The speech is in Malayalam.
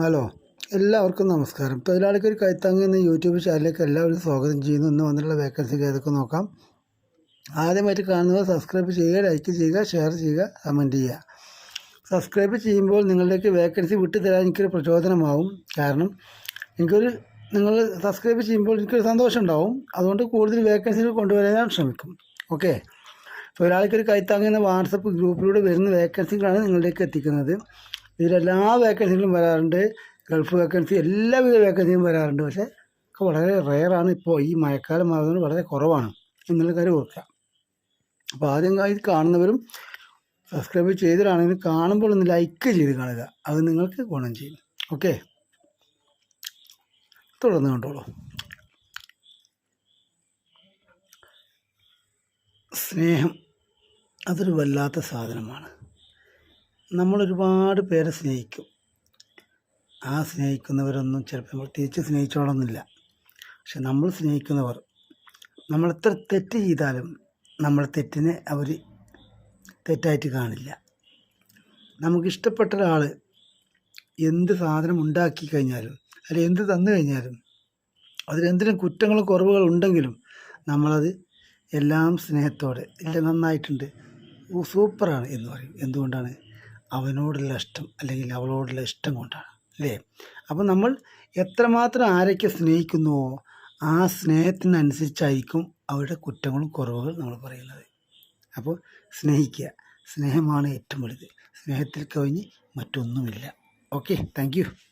ഹലോ. എല്ലാവർക്കും നമസ്കാരം. തൊഴിലാളിക്ക് ഒരു കൈത്താങ്ങി എന്ന യൂട്യൂബ് ചാനലിലേക്ക് എല്ലാവരും സ്വാഗതം ചെയ്യുന്നു. ഇന്ന് വന്നിട്ടുള്ള വേക്കൻസി ഏതൊക്കെ നോക്കാം. ആദ്യമായിട്ട് കാണുന്നവർ സബ്സ്ക്രൈബ് ചെയ്യുക ലൈക്ക് ചെയ്യുക ഷെയർ ചെയ്യുക കമന്റ് ചെയ്യുക. സബ്സ്ക്രൈബ് ചെയ്യുമ്പോൾ നിങ്ങളിലേക്ക് വേക്കൻസി വിട്ടു തരാൻ എനിക്കൊരു പ്രചോദനമാവും. കാരണം എനിക്കൊരു നിങ്ങൾ സബ്സ്ക്രൈബ് ചെയ്യുമ്പോൾ എനിക്കൊരു സന്തോഷം ഉണ്ടാവും. അതുകൊണ്ട് കൂടുതൽ വേക്കൻസികൾ കൊണ്ടുവരാൻ ഞാൻ ശ്രമിക്കും. ഓക്കെ തൊഴിലാളിക്കൊരു കൈത്താങ്ങ് എന്ന വാട്സപ്പ് ഗ്രൂപ്പിലൂടെ വരുന്ന വേക്കൻസികളാണ് നിങ്ങളിലേക്ക് എത്തിക്കുന്നത്. ഇതിലെല്ലാ വേക്കൻസികളും വരാറുണ്ട്. ഗൾഫ് വേക്കൻസി എല്ലാവിധ വേക്കൻസിയും വരാറുണ്ട്. പക്ഷേ ഒക്കെ വളരെ റെയറാണ് ഇപ്പോൾ ഈ മഴക്കാലം ആകുന്നത് വളരെ കുറവാണ്. എന്നുള്ള കാര്യം ഓർക്കുക അപ്പോൾ ആദ്യം ഇത് കാണുന്നവരും സബ്സ്ക്രൈബ് ചെയ്തിട്ടാണെങ്കിൽ കാണുമ്പോൾ ഒന്ന് ലൈക്ക് ചെയ്ത് കാണുക. അത് നിങ്ങൾക്ക് ഗുണം ചെയ്യും. ഓക്കെ തുടർന്ന് കണ്ടോളൂ. സ്നേഹം അതൊരു വല്ലാത്ത സാധനമാണ്. നമ്മൾ ഒരുപാട് പേരെ സ്നേഹിക്കും. ആ സ്നേഹിക്കുന്നവരൊന്നും ചിലപ്പോൾ നമ്മൾ തിരിച്ച് സ്നേഹിച്ചോളന്നില്ല പക്ഷെ നമ്മൾ സ്നേഹിക്കുന്നവർ നമ്മൾ എത്ര തെറ്റ് ചെയ്താലും നമ്മൾ തെറ്റിനെ അവർ തെറ്റായിട്ട് കാണില്ല. നമുക്കിഷ്ടപ്പെട്ട ഒരാൾ എന്ത് സാധനം ഉണ്ടാക്കി കഴിഞ്ഞാലും അല്ലെങ്കിൽ എന്ത് തന്നു കഴിഞ്ഞാലും അതിലെന്തിനും കുറ്റങ്ങളും കുറവുകളും ഉണ്ടെങ്കിലും നമ്മളത് എല്ലാം സ്നേഹത്തോടെ ഇല്ല നന്നായിട്ടുണ്ട്. സൂപ്പറാണ് എന്ന് പറയും. എന്തുകൊണ്ടാണ്? അവനോടുള്ള ഇഷ്ടം അല്ലെങ്കിൽ അവളോടുള്ള ഇഷ്ടം കൊണ്ടാണ് അല്ലേ? അപ്പോൾ നമ്മൾ എത്രമാത്രം ആരൊക്കെ സ്നേഹിക്കുന്നുവോ ആ സ്നേഹത്തിനനുസരിച്ചായിരിക്കും അവരുടെ കുറ്റങ്ങളും കുറവുകളും നമ്മൾ പറയുന്നത്. അപ്പോൾ സ്നേഹിക്കുക സ്നേഹമാണ് ഏറ്റവും വലുത്. സ്നേഹത്തിൽ കവിഞ്ഞ് മറ്റൊന്നുമില്ല. Okay thank